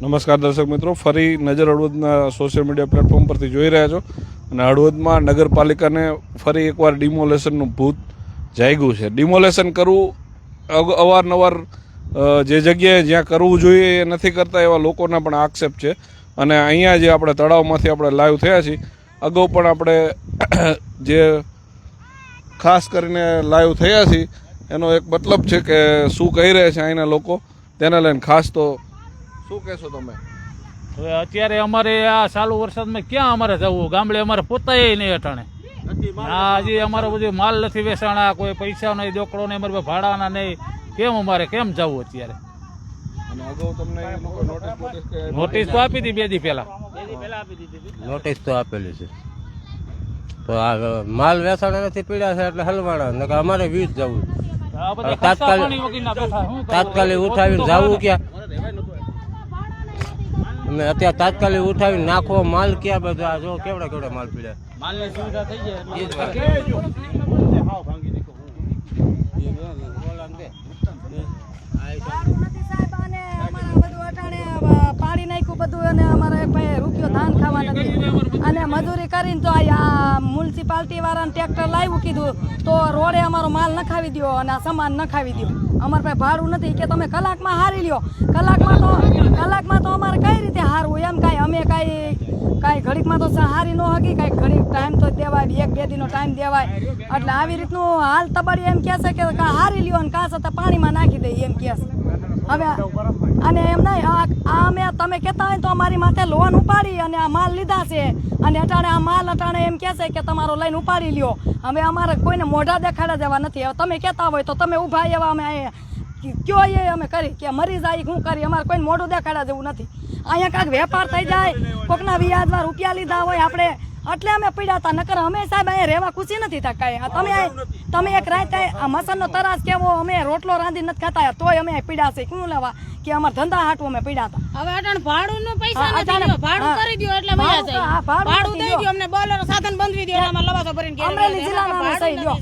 નમસ્કાર દર્શક મિત્રો, ફરી નજર હળવદના સોશિયલ મીડિયા પ્લેટફોર્મ પરથી જોઈ રહ્યા છો. અને હળવદમાં નગરપાલિકાને ફરી એકવાર ડિમોલેશનનું ભૂત જાગ્યું છે. ડિમોલેશન કરવું અવારનવાર જે જગ્યાએ જ્યાં કરવું જોઈએ એ નથી કરતા એવા લોકોના પણ આક્ષેપ છે. અને અહીંયા જે આપણે તળાવમાંથી આપણે લાઈવ થયા છીએ, અગાઉ પણ આપણે જે ખાસ કરીને લાઈવ થયા છીએ, એનો એક મતલબ છે કે શું કહી રહ્યા છે અહીંના લોકો, તેને લઈને ખાસ તો શું કહેશો તમે? હવે અત્યારે અમારે આ ચાલુ વરસાદમાં ક્યાં અમારે જવું? ગામડે અમારે પોતાય નહીં અટાણે. આ હજી અમારો બધું માલ નથી વેચાણા કોઈ પૈસા નહીં દોકડો નહીં અમારે ભાડાના નહીં. કેમ અમારે? કેમ જવું અત્યારે? નોટિસ બોટિસ કે નોટિસ તો આપી હતી બે દી પહેલા. નોટિસ તો આપેલી છે. તો આ માલ વેચાણા નથી પીડ્યા છે એટલે હલવાણા અમારે વીજ જવું. તાત્કાલિક-? તાત્કાલિક ઉઠાવીને જવું ક્યાં? અને અત્યારે તાત્કાલિક ઉઠાવી નાખો માલ ક્યાં બધા જો કેવડા કેવડા માલ પીડ્યા માલની સુવિધા થઈ જાય. પાડી નાખ્યું. બધું અને અમારે પાસે રૂપિયો ધાન ખાવા નથી. અને મજૂરી કરીને તો આ મ્યુનિસિપાલિટી વાળાને ટ્રેક્ટર લાવ્યું કીધું, તો રોડે અમારો માલ નખાવી દો અને આ સામાન નખાવી દો અમારે પાસે ભાડું નથી કે તમે કલાકમાં હારી લ્યો. કલાકમાં તો કલાકમાં તો અમારે કઈ રીતે હારવું? એમ કાંઈ અમે કાંઈ કાંઈ ઘડીકમાં તો હારી ન હકી કાંઈ ઘડીક ટાઈમ તો દેવાય, એક બે દીનો ટાઈમ દેવાય. એટલે આવી રીતનું હાલ તબડી એમ કહે છે કે હારી લ્યો અને કાં છતાં પાણીમાં નાખી દઈએ એમ કહે છે. હવે અને એમ નહીં આ અમે તમે કહેતા હોય તો અમારી માથે લોન ઉપાડી અને આ માલ લીધા છે. અને અટાણે આ માલ અટાણે એમ કહે છે કે તમારો લઈને ઉપાડી લ્યો. અમે અમારે કોઈને મોઢા દેખાડા દેવા નથી. હવે તમે કહેતા હોય તો તમે ઊભા એવા અમે કયો એ અમે કરી? કે મરી જાય, શું કરી? અમારે કોઈને મોઢું દેખાડા જેવું નથી. અહીંયા કાંઈક વેપાર થઈ જાય. કોકના વ્યાજમાં રૂપિયા લીધા હોય, આપણે એટલે અમે પીડાતા નકર અમે સાહેબ અહીંયા રહેવા ખુશી નથી થતા કાંઈ. તમે તમે એક રાત આ મસનનો તરાસ કેવો અમે રોટલો રાંધી નથી ખાતા તોય અમે પીડાશે શું લેવા? કે અમારા ધંધા હાટું અમે પીડાતા હવે અટાણ ભાડું નો પૈસા નથી ભાડું કરી દ્યો એટલે વયા ભાડું જાય. ભાડું ભાડું દઈ. દ્યો અમને બોલેરો સાધન બંધવી દ્યો એમાં લવાસો ભરીને અમરેલી જિલ્લામાં અમે સહી દ્યો.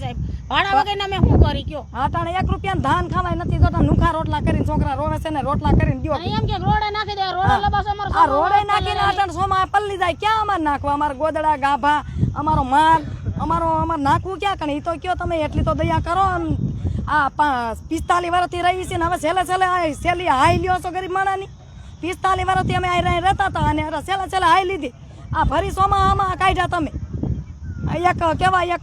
ભાડા વગર અમે શું કરી કયો તણે એક રૂપિયા ધાન ખાવાય નથી જોતા નુખા રોટલા કરીને છોકરા રોવે છે ને રોટલા કરીને દ્યો એમ કે રોડે નાખી દે રોડે લબાસો અમારો આ રોડે નાખીને અટણ સોમાં પલ્લી જાય ક્યાં અમારે નાખવા? અમારે ગોદડા ગાભા અમારો માલ અમારો અમારે નાખવું ક્યાં? કણે એ તો કયો તમે એટલી તો દયા કરો આમ. આ પિસ્તાલીસ વર્ષથી રહી છે ને હવે છેલ્લે છેલ્લે છેલ્લી હાઈ લ્યો છો ગરીબ માણાની. પિસ્તાલીસ વર્ષથી અમે અહીં રહી રહેતા હતા અને છેલ્લે છેલ્લે હાઈ લીધી. આ ફરી સોમાં આમાં કાઢ્યા તમે. એક કેવા એક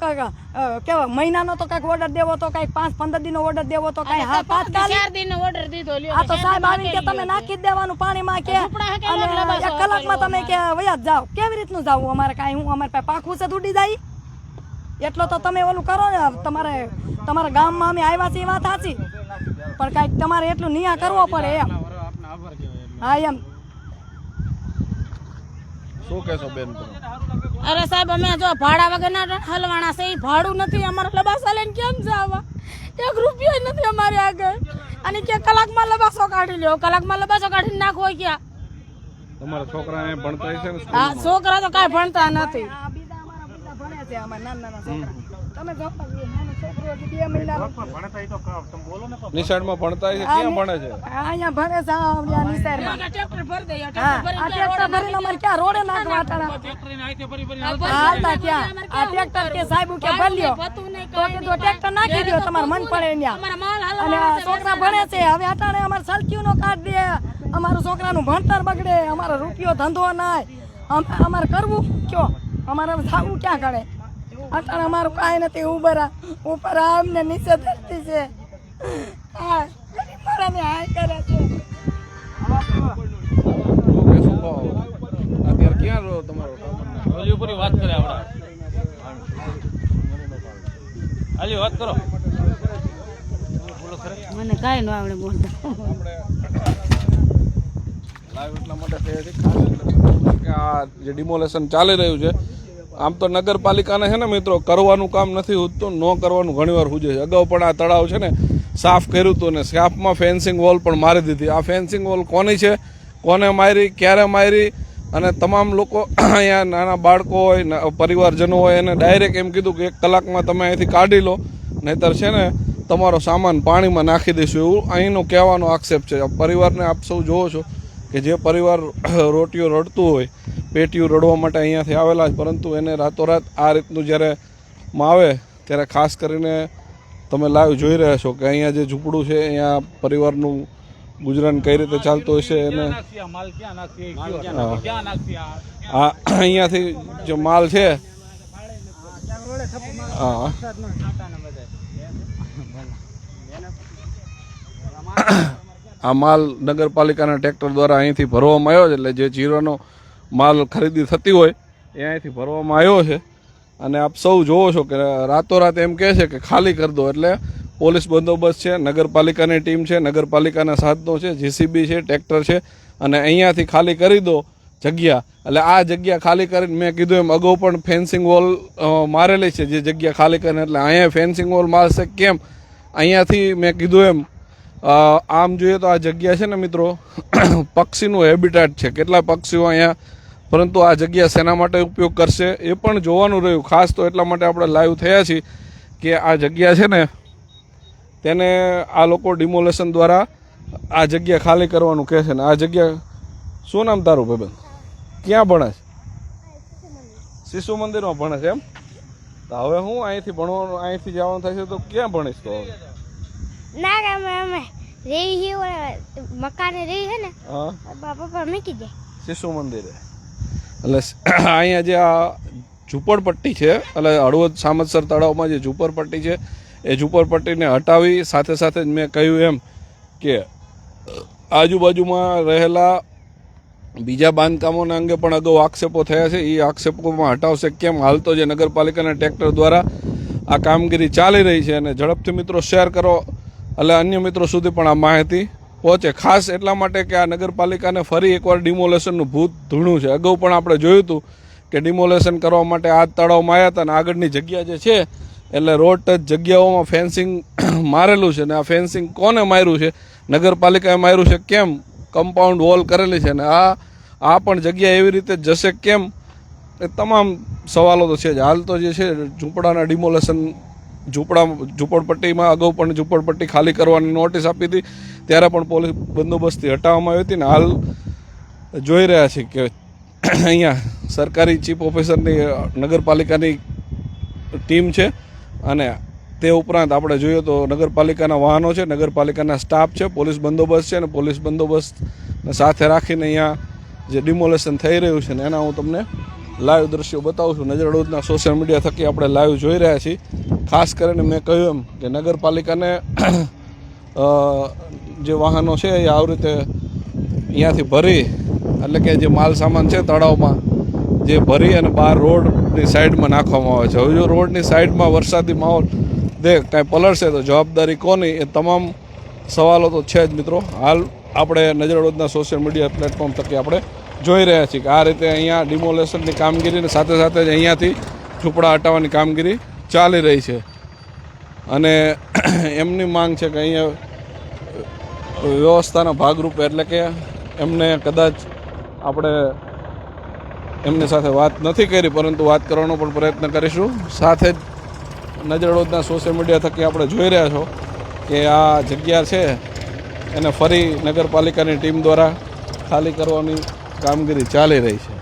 કેવા? મહિનાનો તો કાંઈક ઓર્ડર દેવો તો કાંઈક પાંચ પંદર દિનનો ઓર્ડર દેવો તો કાંઈ હા પાંચ ચાર દિન ઓર્ડર દીધો લ્યો આ તો સાહેબ આવીને કે તમે નાખી જ દેવાનું પાણીમાં કે કે અને એક કલાકમાં તમે કે વયા જ જાઓ. કેવી રીતનું જાવું અમારે કાંઈ? હું અમારે પાસે પાખું છે ઉડી જાય. એટલો તો તમે ઓલું કરો ને તમારે તમારા ગામમાં અમે આવ્યા છીએ એ વાત સાચી. પણ કાંઈક તમારે એટલું નિયા કરવો પડે એમ. હા એમ. શું કહેશો બેન તમે? અરે સાહેબ અમે જો ભાડા વગરના હલવાણા છે એ ભાડું નથી અમારે લબાસા લઈને કેમ જવા? એક રૂપિયો નથી અમારે આગળ. અને કે કલાકમાં લબાસો કાઢી લ્યો? કલાકમાં લબાસો કાઢીને નાખો ક્યાં? તમારા છોકરાને ભણતા છે હા છોકરા તો કાંઈ ભણતા નથી. ભણે છે અમારા નાના નાના છોકરા. તમે જો નાનો છોકરો હજી બે મહિનાનો. નિશાળમાં ભણતા હશે ક્યાં ભણે છે? અહીંયા ભણે છે નિશાળમાં. ટ્રેક્ટર ભરી દઈએ આ ટ્રેક્ટર ભરીને અમારે ક્યાં રોડે નાખવા અટાણા હાલતા ક્યાં? આ ટ્રેક્ટર કે સાહેબ કે ભલ્યો? તો કીધું ટ્રેક્ટર નાખી દો તમારે મન પડે ત્યાં. અને છોકરા ભણે છે હવે અટાણે અમારે સલક્યું નો કાઢ દે. અમારું છોકરાનું ભણતર બગડે અમારો રૂપિયો ધંધો નાય. અમ- અમારે કરવું? કયો? અમારે થવું ક્યાં કરે અત્યારે અમારું કાંઈ નથી ઉપર આ- ઉપર આ અમને નીચે ધરતી છે. હા હાય કરે છે. શું અત્યારે ક્યાં રહો તમારો? ઓલી વાત કરે હાલી વાત કરો. મને કાંઈ ન આવડે બોલતા લાઈવ એટલા માટે કહે છે. ખાસ કે આ જે ડિમોલેશન ચાલી રહ્યું છે આમ તો નગરપાલિકાને છે ને મિત્રો કરવાનું કામ નથી હોતું, ન કરવાનું ઘણીવાર હુજે છે. અગાઉ પણ આ તળાવ છે ને સાફ કર્યું હતું ને સાફમાં ફેન્સિંગ વોલ પણ મારી દીધી. આ ફેન્સિંગ વોલ કોની છે? કોને મારી? ક્યારે મારી? અને તમામ લોકો અહીંયા નાના બાળકો હોય પરિવારજનો હોય, એને ડાયરેક્ટ એમ કીધું કે એક કલાકમાં તમે અહીંથી કાઢી લો. નહીતર છે ને તમારો સામાન પાણીમાં નાખી દઈશું એવું અહીંનો કહેવાનો આક્ષેપ છે. પરિવારને આપ સૌ જોવો છો. કે જે પરિવાર રોટીઓ રડતું હોય પેટીઓ રડવા માટે અહીંયાથી આવેલા છે પરંતુ એને રાતોરાત આ રીતનું જ્યારે માવે આવે ત્યારે ખાસ કરીને તમે લાઈવ જોઈ રહ્યા છો કે અહીંયા જે ઝૂંપડું છે અહીંયા પરિવારનું ગુજરાન કઈ રીતે ચાલતું હશે એને માલ હા. અહીંયાથી જે માલ છે હા આ માલ નગરપાલિકાના ટ્રેક્ટર દ્વારા અહીંથી ભરવામાં આવ્યો છે, એટલે જે જીરોનો માલ ખરીદી થતી હોય, એ અહીંથી ભરવામાં આવ્યો છે. અને આપ સૌ જોવો છો કે રાતોરાત એમ કહે છે કે ખાલી કરી દો, એટલે પોલીસ બંદોબસ્ત છે, નગરપાલિકાની ટીમ છે, નગરપાલિકાના સાધનો છે, જીસીબી છે, ટ્રેક્ટર છે, અને અહીંયાથી ખાલી કરી દો જગ્યા. એટલે આ જગ્યા ખાલી કરીને મેં કીધું એમ, અગાઉ પણ ફેન્સિંગ વોલ મારેલી છે, જે જગ્યા ખાલી કરીને, એટલે અહીંયા ફેન્સિંગ વોલ મારશે કેમ? અહીંયાથી મેં કીધું એમ આમ જોઈએ તો આ જગ્યા છે ને મિત્રો, પક્ષીનું હેબિટેટ છે. કેટલા પક્ષીઓ અહીંયા, પરંતુ આ જગ્યા શેના માટે ઉપયોગ કરશે એ પણ જોવાનું રહ્યું. ખાસ તો એટલા માટે આપણે લાઈવ થયા છીએ કે આ જગ્યા છે ને, તેને આ લોકો ડિમોલેશન દ્વારા આ જગ્યા ખાલી કરવાનું કહે છે ને. આ જગ્યા, શું નામ તારું ભાઈબંધ ક્યાં ભણે છે? શિશુ મંદિરમાં ભણે છે એમ? તો હવે હું અહીંથી ભણવાનું, અહીંથી જવાનું છે તો ક્યાં ભણીશ તો? ના અમે અમે રહી હી મકાને રહી હે ને હા. બાપા પર મૂકી દે. શિશુ મંદિરે. એટલે અહીંયા જે આ ઝૂંપડપટ્ટી છે એટલે હળવદ સામતસર તળાવમાં જે ઝૂંપડપટ્ટી છે એ ઝૂંપડપટ્ટીને હટાવી સાથે સાથે જ મેં કહ્યું એમ કે આજુબાજુમાં રહેલા બીજા બાંધકામોના અંગે પણ અગાઉ આક્ષેપો થયા છે. એ આક્ષેપોમાં હટાવશે કેમ? હાલ તો જે નગરપાલિકાના ટ્રેક્ટર દ્વારા આ કામગીરી ચાલી રહી છે અને ઝડપથી મિત્રો શેર કરો. એટલે અન્ય મિત્રો સુધી પણ આ માહિતી પહોંચે. ખાસ એટલા માટે કે આ નગરપાલિકાને ફરી એકવાર ડિમોલેશનનું ભૂત ધૂણું છે. અગાઉ પણ આપણે જોયું હતું કે ડિમોલેશન કરવા માટે આ તળાવમાં આવ્યા હતા અને આગળની જગ્યા જે છે, એટલે રોડ ટચ જગ્યાઓમાં ફેન્સિંગ મારેલું છે ને આ ફેન્સિંગ કોને માર્યું છે? નગરપાલિકાએ માર્યું છે કેમ? કમ્પાઉન્ડ વોલ કરેલી છે ને આ આ પણ જગ્યા એવી રીતે જશે કેમ? એ તમામ સવાલો તો છે જ. હાલ તો જે છે, ઝૂંપડાના ડિમોલેશન ઝૂંપડા ઝૂંપડપટ્ટીમાં અગાઉ પણ ઝૂંપડપટ્ટી ખાલી કરવાની નોટિસ આપી હતી. ત્યારે પણ પોલીસ બંદોબસ્તથી હટાવવામાં આવી હતી ને હાલ જોઈ રહ્યા છે કે અહીંયા સરકારી ચીફ ઓફિસરની નગરપાલિકાની ટીમ છે અને તે ઉપરાંત આપણે જોઈએ તો નગરપાલિકાના વાહનો છે, નગરપાલિકાના સ્ટાફ છે, પોલીસ બંદોબસ્ત છે અને પોલીસ બંદોબસ્ત સાથે રાખીને અહીંયા જે ડિમોલેશન થઈ રહ્યું છે ને એના હું તમને લાઈવ દ્રશ્યો બતાવું છું. નજર અડોદના સોશિયલ મીડિયા થકી આપણે લાઈવ જોઈ રહ્યા છીએ. ખાસ કરીને મેં કહ્યું એમ કે નગરપાલિકાને જે વાહનો છે એ આવી રીતે અહીંયાથી ભરી, એટલે કે જે માલ સામાન છે તળાવમાં, જે ભરી અને બહાર રોડની સાઈડમાં નાખવામાં આવે છે. હવે જો રોડની સાઈડમાં વરસાદી માહોલ, દેખ, કાંઈ પલળશે તો જવાબદારી કોની? એ તમામ સવાલો તો છે જ મિત્રો. હાલ આપણે નજરડોદના સોશિયલ મીડિયા પ્લેટફોર્મ થકી આપણે જોઈ રહ્યા છીએ કે આ રીતે અહીંયા ડિમોલેશનની કામગીરીને સાથે સાથે જ અહીંયાથી ઝૂંપડા હટાવવાની કામગીરી ચાલી રહી છે. અને એમની માંગ છે કે અહીંયા વ્યવસ્થાના ભાગરૂપે એટલે કે એમને કદાચ આપણે એમની સાથે વાત નથી કરી, પરંતુ વાત કરવાનો પણ પ્રયત્ન કરીશું. સાથે જ નજરડોદના સોશિયલ મીડિયા થકી આપણે જોઈ રહ્યા છો કે આ જગ્યા છે. એને ફરી નગરપાલિકાની ટીમ દ્વારા ખાલી કરવાની કામગીરી ચાલી રહી છે.